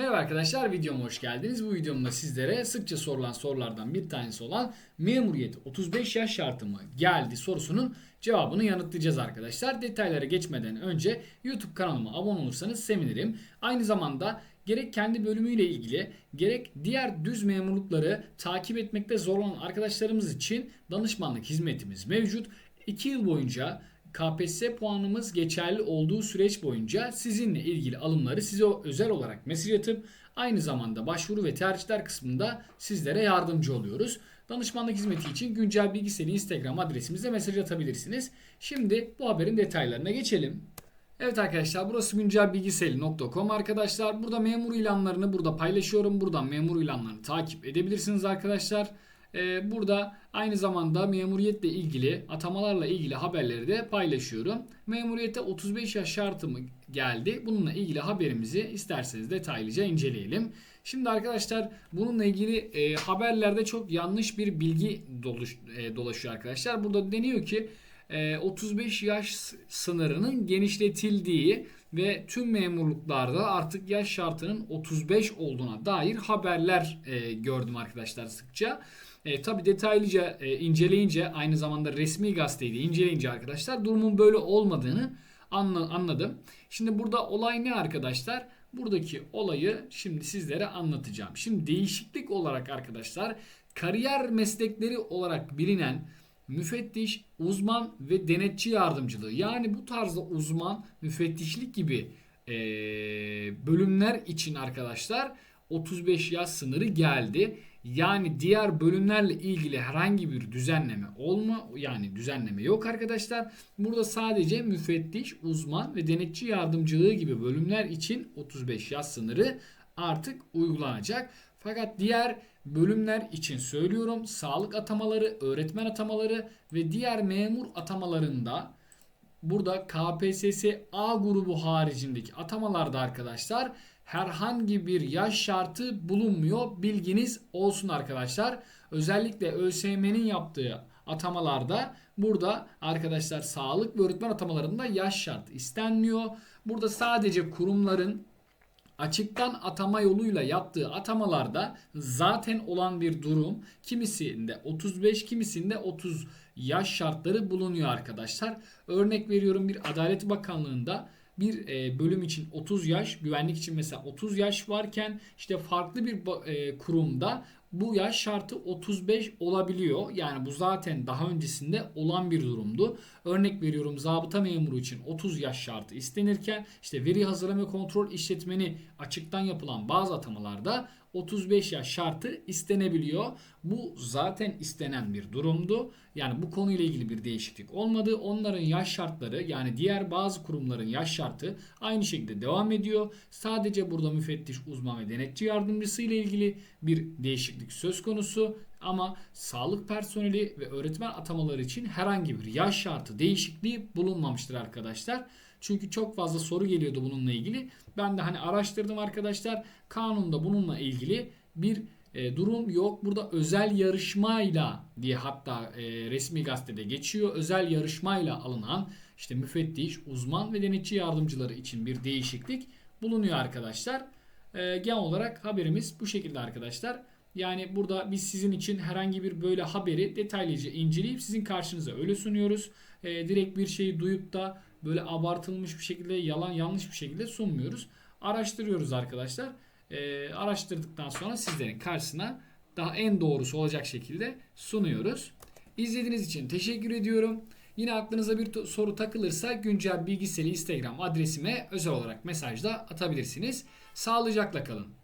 Merhaba arkadaşlar videoma hoş geldiniz. Bu videomda sizlere sıkça sorulan sorulardan bir tanesi olan memuriyet 35 yaş şartı mı geldi sorusunun cevabını yanıtlayacağız arkadaşlar. Detaylara geçmeden önce YouTube kanalıma abone olursanız sevinirim. Aynı zamanda gerek kendi bölümüyle ilgili gerek diğer düz memurlukları takip etmekte zorlanan arkadaşlarımız için danışmanlık hizmetimiz mevcut. 2 yıl boyunca KPSS puanımız geçerli olduğu süreç boyunca sizinle ilgili alımları size özel olarak mesaj atıp aynı zamanda başvuru ve tercihler kısmında sizlere yardımcı oluyoruz. Danışmanlık hizmeti için güncel bilgisayarı Instagram adresimize mesaj atabilirsiniz. Şimdi bu haberin detaylarına geçelim. Evet arkadaşlar burası güncelbilgisayarı.com arkadaşlar. Burada memur ilanlarını burada paylaşıyorum. Buradan memur ilanlarını takip edebilirsiniz arkadaşlar. Ee, burada aynı zamanda memuriyetle ilgili atamalarla ilgili haberleri de paylaşıyorum. Memuriyete 35 yaş şartı mı geldi? Bununla ilgili haberimizi isterseniz detaylıca inceleyelim. Şimdi arkadaşlar bununla ilgili e, haberlerde çok yanlış bir bilgi e, dolaşıyor arkadaşlar. Burada deniyor ki e, 35 yaş sınırının genişletildiği ve tüm memurluklarda artık yaş şartının 35 olduğuna dair haberler e, gördüm arkadaşlar sıkça. E, tabii detaylıca e, inceleyince aynı zamanda resmi gazeteyi inceleyince arkadaşlar durumun böyle olmadığını anla, anladım. Şimdi burada olay ne arkadaşlar? Buradaki olayı şimdi sizlere anlatacağım. Şimdi değişiklik olarak arkadaşlar kariyer meslekleri olarak bilinen müfettiş, uzman ve denetçi yardımcılığı yani bu tarzda uzman, müfettişlik gibi e, bölümler için arkadaşlar 35 yaş sınırı geldi. Yani diğer bölümlerle ilgili herhangi bir düzenleme olma yani düzenleme yok arkadaşlar. Burada sadece müfettiş, uzman ve denetçi yardımcılığı gibi bölümler için 35 yaş sınırı artık uygulanacak. Fakat diğer bölümler için söylüyorum sağlık atamaları, öğretmen atamaları ve diğer memur atamalarında burada KPSS A grubu haricindeki atamalarda arkadaşlar herhangi bir yaş şartı bulunmuyor. Bilginiz olsun arkadaşlar. Özellikle ÖSYM'nin yaptığı atamalarda burada arkadaşlar sağlık ve öğretmen atamalarında yaş şartı istenmiyor. Burada sadece kurumların açıktan atama yoluyla yaptığı atamalarda zaten olan bir durum. Kimisinde 35, kimisinde 30 yaş şartları bulunuyor arkadaşlar. Örnek veriyorum bir Adalet Bakanlığı'nda bir e, bölüm için 30 yaş, güvenlik için mesela 30 yaş varken işte farklı bir e, kurumda bu yaş şartı 35 olabiliyor. Yani bu zaten daha öncesinde olan bir durumdu. Örnek veriyorum zabıta memuru için 30 yaş şartı istenirken işte veri hazırlama kontrol işletmeni açıktan yapılan bazı atamalarda 35 yaş şartı istenebiliyor. Bu zaten istenen bir durumdu. Yani bu konuyla ilgili bir değişiklik olmadı. Onların yaş şartları yani diğer bazı kurumların yaş şartı aynı şekilde devam ediyor. Sadece burada müfettiş, uzman ve denetçi yardımcısı ile ilgili bir değişiklik söz konusu. Ama sağlık personeli ve öğretmen atamaları için herhangi bir yaş şartı değişikliği bulunmamıştır arkadaşlar. Çünkü çok fazla soru geliyordu bununla ilgili. Ben de hani araştırdım arkadaşlar. Kanunda bununla ilgili bir e, durum yok. Burada özel yarışmayla diye hatta e, resmi gazetede geçiyor. Özel yarışmayla alınan işte müfettiş, uzman ve denetçi yardımcıları için bir değişiklik bulunuyor arkadaşlar. E, genel olarak haberimiz bu şekilde arkadaşlar. Yani burada biz sizin için herhangi bir böyle haberi detaylıca inceleyip sizin karşınıza öyle sunuyoruz. E, direkt bir şeyi duyup da böyle abartılmış bir şekilde yalan yanlış bir şekilde sunmuyoruz. Araştırıyoruz arkadaşlar. E, araştırdıktan sonra sizlerin karşısına daha en doğrusu olacak şekilde sunuyoruz. İzlediğiniz için teşekkür ediyorum. Yine aklınıza bir soru takılırsa güncel bilgisayarı Instagram adresime özel olarak mesajda atabilirsiniz. Sağlıcakla kalın.